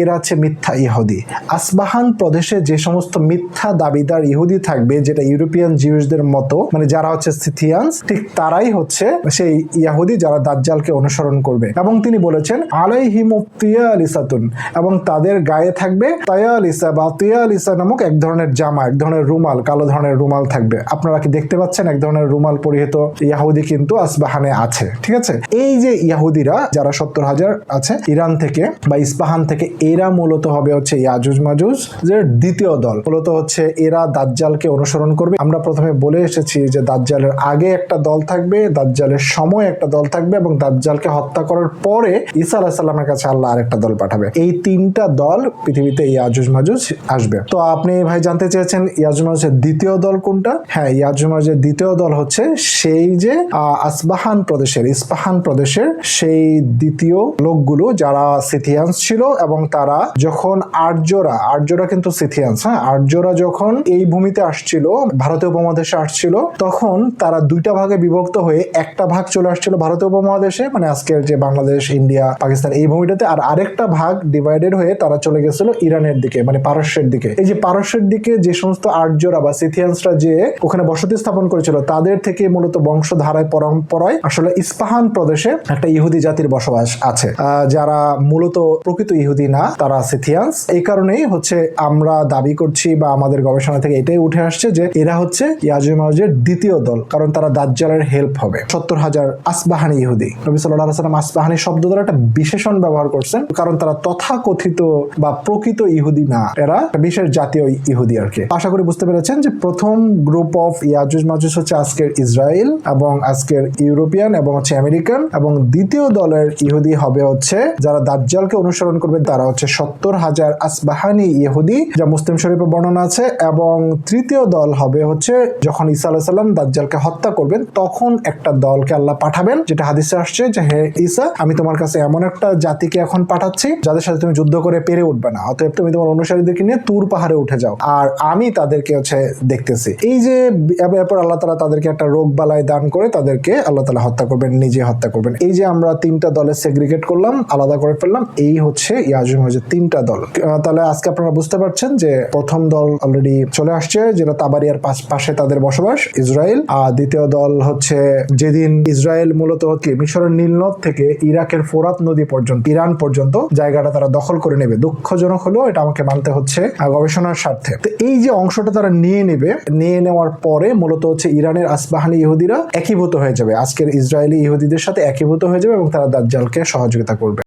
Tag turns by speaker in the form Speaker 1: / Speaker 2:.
Speaker 1: এরা আছে মিথ্যা ইহুদি। আসবাহান প্রদেশে যে সমস্ত মিথ্যা দাবিদার ইহুদি থাকবে, যেটা ইউরোপিয়ান জিউসদের মতো মানে যারা হচ্ছে সিথিয়ানস, ঠিক তারাই হচ্ছে সেই ইয়াহুদি যারা দাজ্জালকে অনুসরণ করবে। এবং তিনি বলেছেন আলাই আলাইহিমু তিয়ালিসাতুন এবং তাদের গায়ে থাকবে তায়ালিসা বা তিয়ালিসা নামক এক ধরনের জামা, এক ধরনের রুমাল, কালো ধরনের রুমাল থাকবে। আপনারা কি দেখতে পাচ্ছেন এক ধরনের রুমাল পরিহিত? ইয়াহুদি কিন্তু আসবাহানে আছে, ঠিক আছে? এই যে ইয়াহুদিরা যারা সত্তর হাজার আছে, ইরান থেকে বা ইস্পাহান থেকে এরা মূলত হবে হচ্ছে ইয়াজুজ মাজুজ যে দ্বিতীয় দল। মূলত হচ্ছে এরা দাজ্জালকে অনুসরণ করবে। আমরা প্রথমে বলে এসেছি যে দাজ্জালের আগে একটা দল থাকবে, দাজ্জালের সময় একটা দল থাকবে এবং দাজ্জালকে হত্যা করার পরে ঈসা আলাহিসাল্লামের কাছে আল্লাহ আরেকটা দল পাঠাবে। এই তিনটা দল পৃথিবীতে ইয়াজুজ মাজুজ আসবে। তো আপনি ভাই জানতে চেয়েছেন ইয়াজুজ মাজুজের দ্বিতীয় দল কোনটা? হ্যাঁ ইয়াজুজ মাজুজের দ্বিতীয় দল হচ্ছে সেই যে আসবাহান প্রদেশের, ইস্পাহান প্রদেশের সেই দ্বিতীয় লোকগুলো যারা সিথিয়ান্স ছিল এবং তারা যখন আর্যরা আর্যরা কিন্তু সিথিয়ান্স হ্যাঁ? আর্যরা যখন এই ভূমিতে আসছিল, ভারতীয় উপমহাদেশে আসছিল, তখন তারা দুইটা ভাগে বিভক্ত হয়ে একটা ভাগ চলে আসছিল ভারতীয় উপমহাদেশে মানে আজকের যে বাংলাদেশ, ইন্ডিয়া, পাকিস্তান এই ভূমিটাতে, আর আরেকটা ভাগ ডিভাইডেড হয়ে তারা চলে গেছিল ইরানের দিকে মানে পারস্যের দিকে। এই যে পারস্যের দিকে যে সমস্ত আর্যরা বা সিথিয়ান্সরা যে ওখানে বসতি স্থাপন করেছিল, তাদের থেকে মূলত বংশধারায়, পরম্পরায় আসলে ইস্পাহান প্রদেশে একটা ইহুদি জাতির বসবাস আছে। যারা মূলত প্রকৃত ইহুদি না তারা সিথিয়ান্স। এই কারণেই হচ্ছে আমরা দাবি করছি বা আমাদের গবেষণা থেকে এটাই উঠে আসছে যে এরা হচ্ছে ইয়াজুমাজের দ্বিতীয় দল, কারণ তারা দাজ্জালের হেল্প হবে। সত্তর হাজার আসবাহানি ইহুদি। নবী সাল্লাহ সাল্লাম আসবাহানি শব্দ দ্বারা একটা বিশেষণ ব্যবহার করছেন, কারণ তারা তথাকথিত বা প্রকৃত ইহুদি না। এরা বিশেষ জাতীয় ইহুদি আর কি। আশা করি বুঝতে পেরেছেন যে প্রথম গ্রুপ অফ ইয়াজুজ মাজুজ হচ্ছে আজকের ইসরায়েল এবং আজকের ইউরোপিয়ান এবং হচ্ছে আমেরিকান এবং দ্বিতীয় দলের ইহুদি হবে হচ্ছে যারা দাজ্জালকে অনুসরণ করবে, তারা হচ্ছে সত্তর হাজার আসবাহানি ইহুদি, যা মুসলিম শরীফে বর্ণনা আছে, এবং তৃতীয় দল হবে হচ্ছে যখন ঈসা আলাহ সাল্লাম দাজ্জালকে হত্যা করবেন, তখন একটা দলকে আল্লাহ পাঠাবেন, যেটা হাদিসে আসছে যে, হে ঈসা, আমি তোমার কাছে এমন একটা জাতিকে এখন পাঠাচ্ছি, যাদের সাথে তুমি যুদ্ধ করে পেরে উঠবে না, অতএব তুমি তোমার অনুসারীদেরকে নিয়ে তুর পাহাড়ে উঠে যাও, আর আমি তাদেরকে হচ্ছে দেখতেছি। এই যে এরপর আল্লাহ তালা তাদেরকে একটা রোগ বালায় দান করে তাদেরকে আল্লাহ তালা হত্যা করবেন, নিজে হত্যা করবেন। এই যে আমরা তিনটা দলে সেগ্রিগেট করলাম, আলাদা করে ফেললাম, এই হচ্ছে ইয়াজুম হচ্ছে তিনটা দল। তাহলে আজকে আপনারা বুঝতে পারছেন যে প্রথম দল অলরেডি চলে আসছে, যেটা তাবারিয়ার পাশ- তাদের বসবাস, ইসরায়েল। আর দ্বিতীয় দল হচ্ছে যেদিন ইসরায়েল মূলত হচ্ছে মিশরের নীলনদ থেকে ইরাকের ফোরাত নদী পর্যন্ত, ইরান পর্যন্ত জায়গাটা তারা দখল করে নেবে। দুঃখজনক হলেও এটা আমাকে মানতে হচ্ছে গবেষণার স্বার্থে। তো এই যে অংশটা তারা নিয়ে নেবে, নিয়ে নেওয়ার পরে মূলত হচ্ছে ইরানের আসবাহানি ইহুদিরা একীভূত হয়ে যাবে। আজকের ইসরায়েলি ইহুদিদের সাথে একীভূত হয়ে যাবে এবং তারা দাজ্জালকে সহযোগিতা করবে।